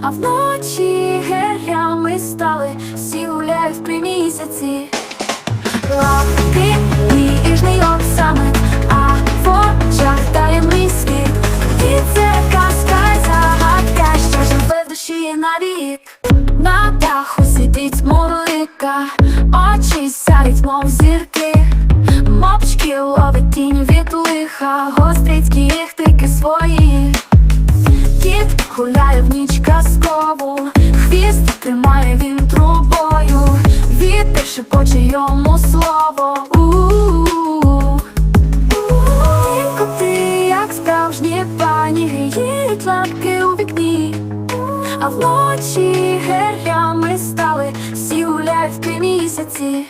А вночі герлями стали, всі гуляють в примісяці. Лапки ніжний оксамит, а в очах таємний світ. І це казка й загадка, що живе в душі. На даху сидить мурлика, очі сяють, мов зірки. Мовчки ловить тінь від лиха, гострить кіхтики свої. Кіт гуляє казкову, хвіст тримає він трубою, вітер шепоче йому слово. У-у-у. І коти, як справжні пані, гріють лампки у вікні, а вночі герлями стали, всі гуляють в місяці.